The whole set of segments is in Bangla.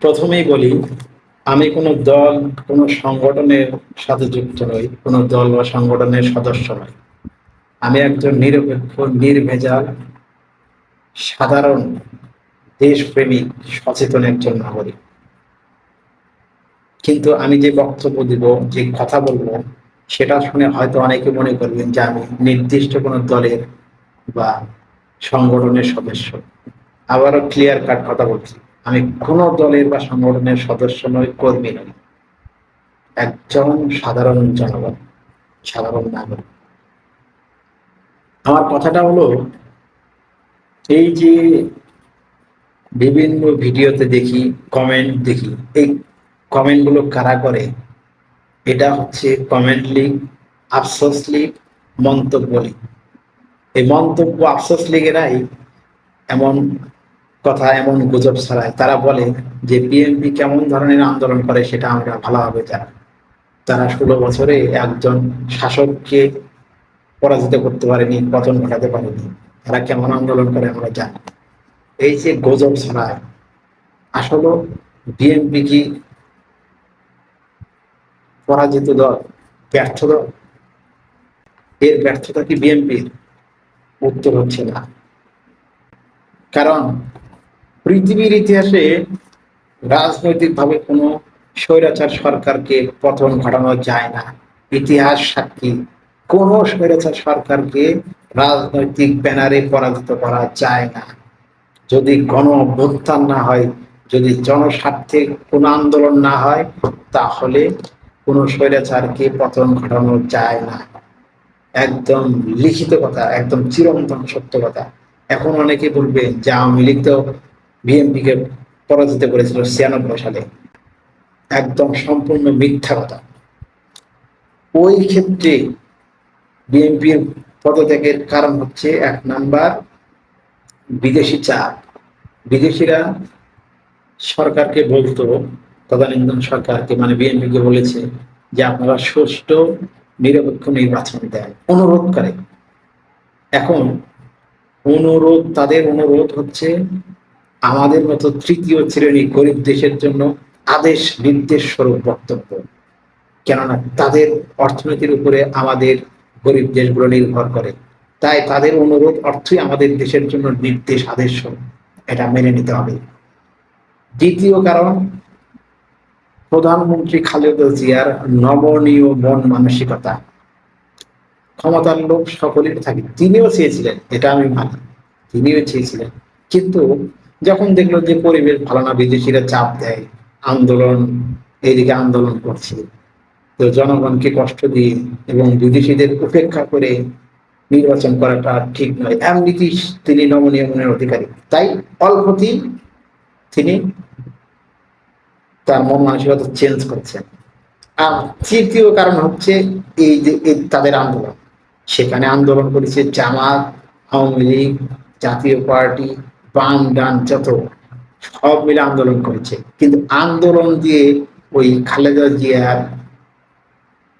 প্রথমেই বলি, আমি কোনো দল, কোনো সংগঠনের সাথে যুক্ত নই, কোনো দল বা সংগঠনের সদস্য নই। আমি একজন নিরপেক্ষ, নির্ভেজাল, সাধারণ দেশপ্রেমিক সচেতন একজন নাগরিক। কিন্তু আমি যে বক্তব্য দিব, যে কথা বলব, সেটা শুনে হয়তো অনেকে মনে করবেন যে আমি নির্দিষ্ট কোনো দলের বা সংগঠনের সদস্য। আবারও ক্লিয়ার কাট কথা বলছি। আমি কোনো দলের বা সংগঠনের সদস্য নই, কর্মী নই। একজন সাধারণ জনগণ, সাধারণ নাগরিক। আমার কথাটা হলো, এই যে বিভিন্ন ভিডিওতে দেখি কমেন্ট দেখি, এই কমেন্টগুলো কারা করে? এটা হচ্ছে কমেন্ট লিগ আফসোস লিগ মন্তব্য লিগ এই মন্তব্য, আফসোস লীগেরাই এমন কথা এমন গুজব ছড়ায়। তারা বলে যে বিএনপি কেমন ধরনের আন্দোলন করে সেটা আমরা ভালোভাবে জানি। তারা ষোলো বছরে একজন শাসককে পরাজিত করতে পারেনি, পতন ঘটাতে পারেনি। তারা কেমন আন্দোলন করে আমরা জানি। এই যে গুজব ছড়ায়, আসলে বিএনপি কি পরাজিত দল, ব্যর্থ দল? এর ব্যর্থতা কি বিএনপির উত্তর হচ্ছে না। কারণ পৃথিবীর ইতিহাসে রাজনৈতিকভাবে কোনো স্বৈরাচার সরকারকে পতন ঘটানো যায় না। ইতিহাস সাক্ষী। কোনো স্বৈরাচার সরকারকে রাজনৈতিক ব্যানারে পরাজিত করা যায় না। যদি গণ অভ্যুত্থান না হয়, যদি জনস্বার্থে কোনো আন্দোলন না হয়, তাহলে কোনো স্বৈরাচারকে পতন ঘটানো যায় না। একদম লিখিত কথা, একদম চিরন্তন সত্য কথা। এখন অনেকে বলবে যে আওয়ামী লীগ তো বিএনপিকে পরাজিত করেছিল ছিয়ানব্বই সালে। একদম সম্পূর্ণ মিথ্যা কথা। ওই ক্ষেত্রে বিএনপির পদত্যাগের কারণ হচ্ছে এক নাম্বার, বিদেশি চাপ। বিদেশিরা সরকারকে বলতো, তদানীন্তন সরকারকে মানে বিএনপিকে বলেছে যে আপনারা সুষ্ঠু, নিরপেক্ষ নির্বাচন দেন, অনুরোধ করে। এখন অনুরোধ, তাদের অনুরোধ হচ্ছে আমাদের মতো তৃতীয় শ্রেণি গরিব দেশের জন্য আদেশ, নির্দেশ স্বরূপ বক্তব্য। কেননা তাদের অর্থনীতির উপরে আমাদের গরিব দেশগুলো নির্ভর করে। তাই তাদের অনুরোধ অর্থই আমাদের দেশের জন্য নির্দেশ, আদেশ এটা মেনে নিতে হবে। দ্বিতীয় কারণ, প্রধানমন্ত্রী খালেদা জিয়ার নমনীয় মন মানসিকতা। ক্ষমতার লোক সকলের থাকে। তিনিও চেয়েছিলেন, এটা আমি মানি। তিনিও চেয়েছিলেন। কিন্তু যখন দেখল যে পরিবেশ ভালো না, বিদেশিরা চাপ দেয়, আন্দোলন, এইদিকে আন্দোলন করছে। তো জনগণকে কষ্ট দিয়ে এবং বিদেশিদের উপেক্ষা করে নির্বাচন করাটা ঠিক নয়। এমনিতেই তিনি নমনীয় মনের অধিকারী। তাই অল্পতেই তিনি তার মন মানসিকতা চেঞ্জ করছেন। আর তৃতীয় কারণ হচ্ছে এই যে তাদের আন্দোলন। সেখানে আন্দোলন করেছে জামাত, আওয়ামী লীগ, জাতীয় পার্টি বাম ডান যত, সব মিলে আন্দোলন করেছে। কিন্তু আন্দোলন দিয়ে ওই খালেদা জিয়ার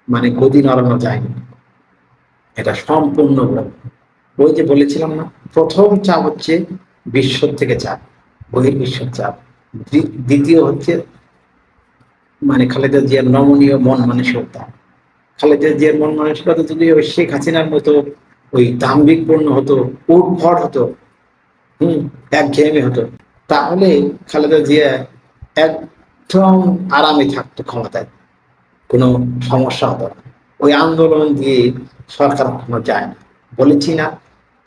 মানে গদি নড়ানো যায়নি। এটা সম্পূর্ণ ওই যে বলেছিলাম না, প্রথম চাপ হচ্ছে বিশ্ব থেকে চাপ, বহির্বিশ্বের চাপ। দ্বিতীয় হচ্ছে মানে খালেদা জিয়ার নমনীয় মন মানসিকতা। খালেদা জিয়ার মন মানসিকতা যদি ওই শেখ হাসিনার মতো ওই দাম্ভিকপূর্ণ হতো উঠভর হতো হম, একঘেয়েমি হতো। তাহলে খালেদা জিয়া একদম আরামে থাকতো ক্ষমতায়। কোনো সমস্যা হতো না। ওই আন্দোলন দিয়ে সরকার কখনো যায় না। বলেছি না,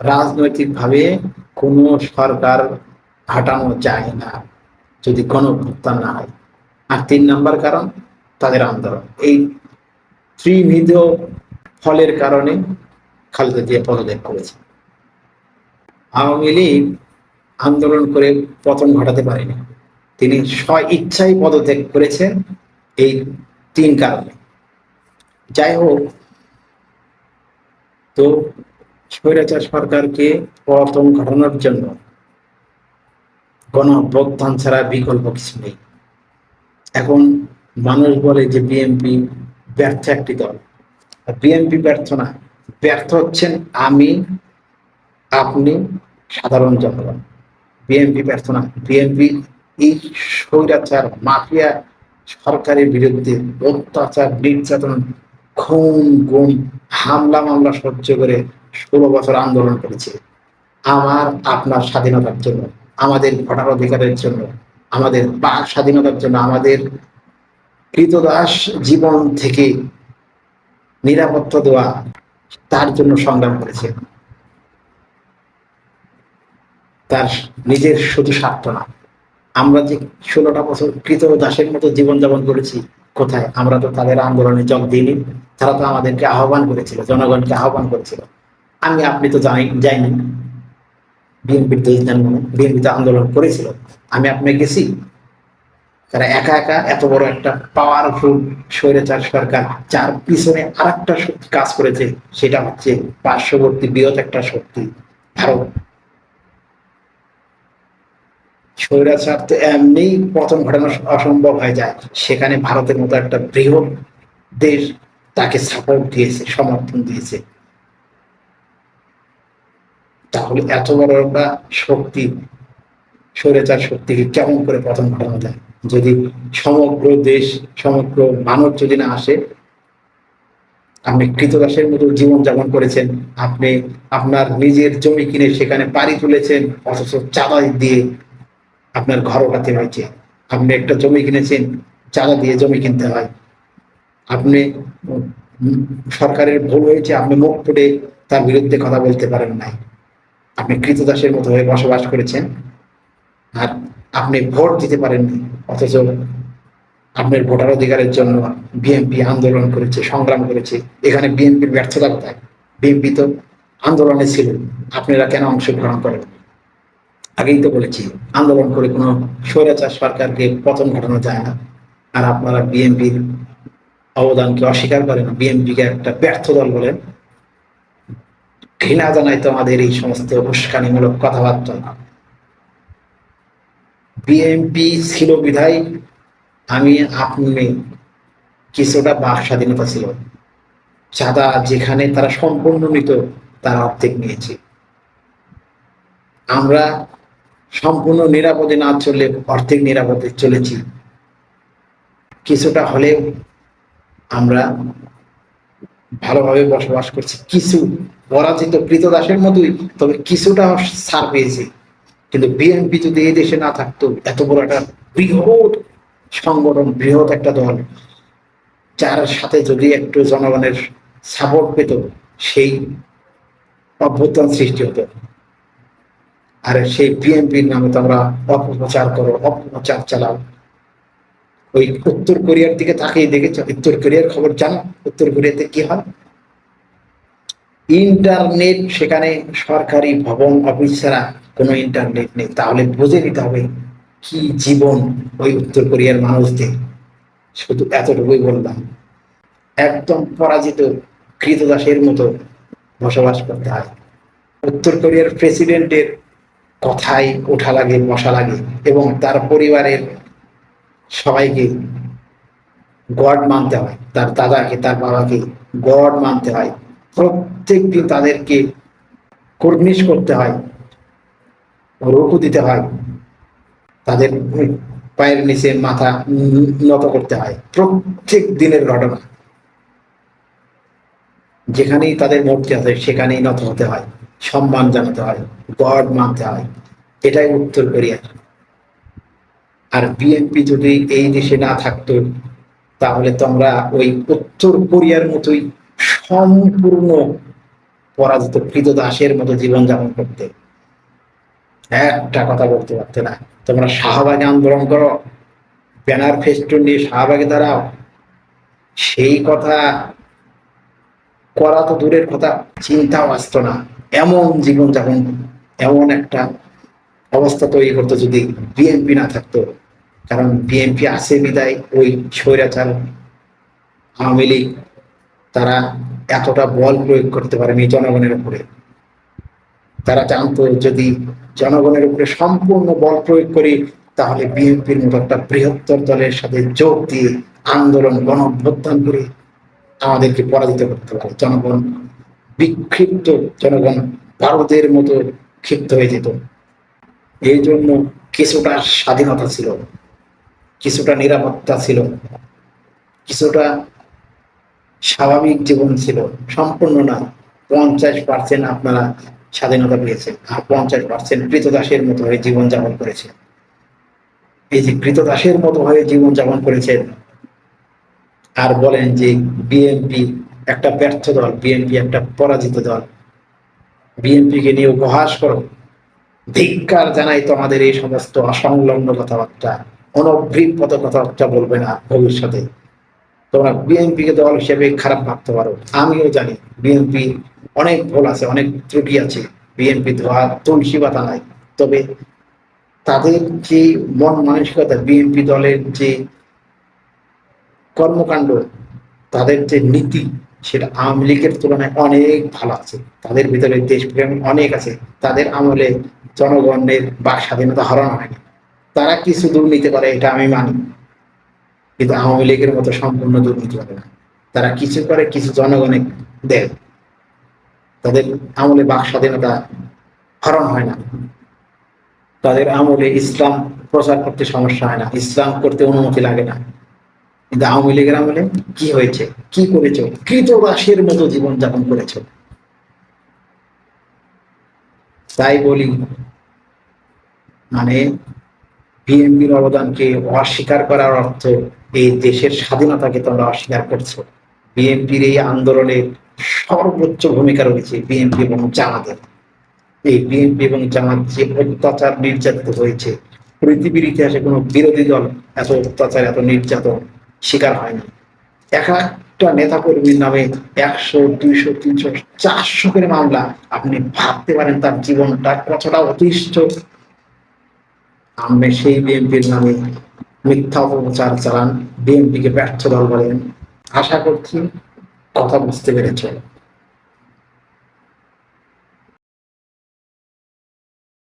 রাজনৈতিকভাবে কোনো সরকার হাঁটানো যায় না, যদি কোনো না হয়। আর তিন নম্বর কারণ, তাদের আন্দোলন। এই ত্রিবিধ ফলের কারণে খালেদা জিয়া পদত্যাগ করেছে। আওয়ামী লীগ আন্দোলন করে পতন ঘটাতে পারেনি। তিনি স্ব ইচ্ছাই পদত্যাগ করেছেন এই তিন কারণে। যাই হোক, তো স্বৈরাচার সরকারকে পতন ঘটানোর জন্য গণ অভ্যুত্থান ছাড়া বিকল্প কিছু নেই। এখন মানুষ বলে যে বিএনপি ব্যর্থ একটি দল। বিএনপি ব্যর্থ না, ব্যর্থ হচ্ছেন আমি, আপনি সাধারণ জনগণ। বিএনপি ব্যর্থ না বিএনপি এই স্বৈরাচার, মাফিয়া সরকারের বিরুদ্ধে অত্যাচার, নির্যাতন, খুন, গুম, হামলা, মামলা সহ্য করে ষোলো বছর আন্দোলন করেছে। আমার, আপনার স্বাধীনতার জন্য, আমাদের ভোটার অধিকারের জন্য, আমাদের বাক স্বাধীনতার জন্য, আমাদের কৃতদাস জীবন থেকে নিরাপত্তা দেওয়া তার জন্য সংগ্রাম করেছে। তার নিজের শুধু স্বার্থ না। আমরা যে ষোলোটা বছর কৃত দাসের মতো জীবনযাপন করেছি, কোথায়? আমরা তো তাদের আন্দোলনে যোগ দিইনি। তারা তো আমাদেরকে আহ্বান করেছিল, জনগণকে আহ্বান করেছিল। আমি, আপনি তো জানি যাইনি বিএনপির বিএনপিতে আন্দোলন করেছিল। আমি আপনি গেছি। তারা একা একা এত বড় একটা পাওয়ারফুল স্বৈরাচার সরকার, যার পিছনে আর একটা কাজ করেছে, সেটা হচ্ছে পার্শ্ববর্তী বৃহৎ একটা শক্তি, ভারত। স্বৈরাচার তো এমনি পতন ঘটানো অসম্ভব হয়ে যায়। সেখানে ভারতের মতো একটা বৃহৎ দেশ তাকে সাপোর্ট দিয়েছে, সমর্থন দিয়েছে। তাহলে এত বড় একটা শক্তি, স্বৈরাচার শক্তিকে কেমন করে পতন ঘটানো যায় যদি সমগ্র দেশ, সমগ্র মানব যদি না আসে, আপনি কৃতদাসের মতো জীবন যাপন করেছেন, আপনি আপনার নিজের জমি কিনে সেখানে বাড়ি তুলেছেন, অথচ চাঁদা দিয়ে আপনার ঘর ওঠাতে হয়েছে। আপনি একটা জমি কিনেছেন চাঁদা দিয়ে জমি কিনতে হয়। আপনি সরকারের ভুল হয়েছে, আপনি মুখ ফুটে তার বিরুদ্ধে কথা বলতে পারেন নাই। আপনি কৃতদাসের মতো হয়ে বসবাস করেছেন, আর আপনি ভোট দিতে পারেননি, অথচ আপনার ভোটার অধিকারের জন্য বিএনপি আন্দোলন করেছে, সংগ্রাম করেছে। এখানে বিএনপির ব্যর্থতা কোথায় বিএনপি তো আন্দোলনে ছিল, আপনারা কেন অংশগ্রহণ করেন? আগেই তো বলেছি, আন্দোলন করে কোনো স্বৈরাচার সরকারকে পতন ঘটানো যায় না। আর আপনারা বিএনপির অবদানকে অস্বীকার করেন, বিএনপিকে একটা ব্যর্থ দল বলেন ঘৃণা জানাই তো আমাদের এই সমস্ত উস্কানিমূলক কথাবার্তা। বিএনপি ছিল বিধায় আমি, আপনি কিছুটা বাক স্বাধীনতা ছিল। চাঁদা যেখানে তারা সম্পূর্ণ নিত তার অর্ধেক নিয়েছে। আমরা সম্পূর্ণ নিরাপদে না চললে অর্ধেক নিরাপদে চলেছি। কিছুটা হলেও আমরা ভালোভাবে বসবাস করছি। কিছু পরাজিত কৃতদাসের মতোই, তবে কিছুটা ছাড় পেয়েছি। কিন্তু বিএনপি যদি এই দেশে না থাকতো, এত বড় একটা বৃহৎ সংগঠন, বৃহৎ একটা দল, যার সাথে যদি একটু জনগণের সাপোর্ট পেত, সেই অভ্যুত্থান সৃষ্টি হতো। আর সেই বিএনপির নামে তোমরা অপপ্রচার করো, অপপ্রচার চালাও। ওই উত্তর কোরিয়ার দিকে তাকিয়ে দেখেছ উত্তর কোরিয়ার খবর জানো? উত্তর কোরিয়াতে কি হয়? ইন্টারনেট, সেখানে সরকারি ভবন, অফিস ছাড়া কোনো ইন্টারনেট নেই। তাহলে বুঝে নিতে হবে কি জীবন ওই উত্তর কোরিয়ার মানুষদের। শুধু এতটুকুই বললাম। একদম পরাজিত কৃতদাসের মতো বসবাস করতে হয়। উত্তর কোরিয়ার প্রেসিডেন্টের কথাই ওঠা লাগে, বসা লাগে এবং তার পরিবারের সবাইকে গড মানতে হয়। তার দাদাকে, তার বাবাকে গড মানতে হয়। প্রত্যেক দিন তাদেরকে কর্নিশ করতে হয়, রুকু দিতে হয়, তাদের পায়ের নিচে মাথা নত করতে হয়। প্রত্যেক দিনের ঘটনা। যেখানেই তাদের মূর্তি আছে, সেখানেই নত হতে হয়। সম্মান জানাতে হয়, গড মানতে হয়। এটাই উত্তর কোরিয়ার আর বিএনপি যদি এই দেশে না থাকতো, তাহলে তোমরা ওই উত্তর কোরিয়ার মতোই সম্পূর্ণ পরাজিত কৃত দাসের মতো জীবনযাপন করতে। একটা কথা বলতে পারতে না। তোমরা শাহবাগে আন্দোলন করো, ব্যানার ফেস্টুন নিয়ে শাহবাগে দাঁড়াও। সেই কথা করা তো দূরের কথা, চিন্তাও আসতো না। এমন জীবন জীবনযাপন, এমন একটা অবস্থা তৈরি করতো যদি বিএনপি না থাকতো। কারণ বিএনপি আছে বিদায়, ওই স্বৈরাচার আওয়ামী লীগ, তারা এতটা বল প্রয়োগ করতে পারেনি জনগণের উপরে। তারা জানতো যদি জনগণের উপরে সম্পূর্ণ বল প্রয়োগ করি, তাহলে বিএনপির মতো একটা বৃহত্তর দলের সাথে যোগ দিয়ে আন্দোলন গণ করে আমাদেরকে পরাজিত করতে পারে জনগণ। বিক্ষিপ্ত জনগণ ভারতের মতো ক্ষিপ্ত হয়ে যেত। এই জন্য কিছুটা স্বাধীনতা ছিল, কিছুটা নিরাপত্তা ছিল, কিছুটা স্বাভাবিক জীবন ছিল। সম্পূর্ণ না, পঞ্চাশ পার্সেন্ট আপনারা স্বাধীনতা পেয়েছেন আর পঞ্চাশ পার্সেন্ট কৃতদাসের মতো হয়ে জীবন যাপন করেছেন। এই যে কৃতদাসের মতো হয়ে জীবন যাপন করেছেন, আর বলেন যে বিএনপি একটা ব্যর্থ দল বিএনপি একটা পরাজিত দল। বিএনপি কে নিয়ে উপহাস করো। ধিক্কার জানাই তোমাদের এই সমস্ত অসংলগ্ন কথাবার্তা। অনভিপ্রত কথাবার্তা বলবে না ভবিষ্যতে। তোমরা বিএনপি কে দল হিসেবে খারাপ ভাবতে পারো। আমিও জানি বিএনপি অনেক ভুল আছে, অনেক ত্রুটি আছে। বিএনপি ধোয়া তুলসী পাতা নাই। তবে তাদের যে মন মানসিকতা বিএনপি দলের যে কর্মকাণ্ড, তাদের যে নীতি সেটা আওয়ামী লীগের তুলনায় অনেক ভালো আছে। তাদের ভিতরে দেশপ্রেম অনেক আছে। তাদের আমলে জনগণের বা স্বাধীনতা হারানো হয়নি তারা কিছু দুর্নীতি করে, এটা আমি মানি। কিন্তু আওয়ামী লীগের মতো সম্পূর্ণ দুর্নীতি করে না। তারা কিছু করে, কিছু জনগণে দেয়। তাদের আমলে বাক স্বাধীনতা হরণ হয় না। তাদের আমলে ইসলাম প্রচার করতে সমস্যা হয় না। ইসলাম করতে অনুমতি লাগে না। কিন্তু আওয়ামী লীগের আমলে কি হয়েছে? কি করেছ? কৃতদাসের মতো জীবন যাপন করেছ। তাই বলি মানে বিএনপির অবদানকে অস্বীকার করার অর্থ এই দেশের স্বাধীনতাকে তোমরা অস্বীকার করছ। বিএনপির এই আন্দোলনে সর্বোচ্চ ভূমিকা রয়েছে বিএনপি এবং জামাতের। এই বিএনপি এবং জামাত যে অত্যাচার নির্যাতিত হয়েছে, পৃথিবীর ইতিহাসে কোনো বিরোধী দল এত অত্যাচার, এত নির্যাতন শিকার হয়নি। এক একটা নেতা কর্মীর নামে একশো, দুইশো, তিনশো, চারশো করে মামলা। আপনি ভাবতে পারেন তার জীবনটা কতটা অতিষ্ঠ। আপনি সেই বিএনপির নামে মিথ্যা অপপ্রচার চালান, বিএনপিকে ব্যর্থ দল বলেন। আশা করছি কথা বুঝতে পেরেছ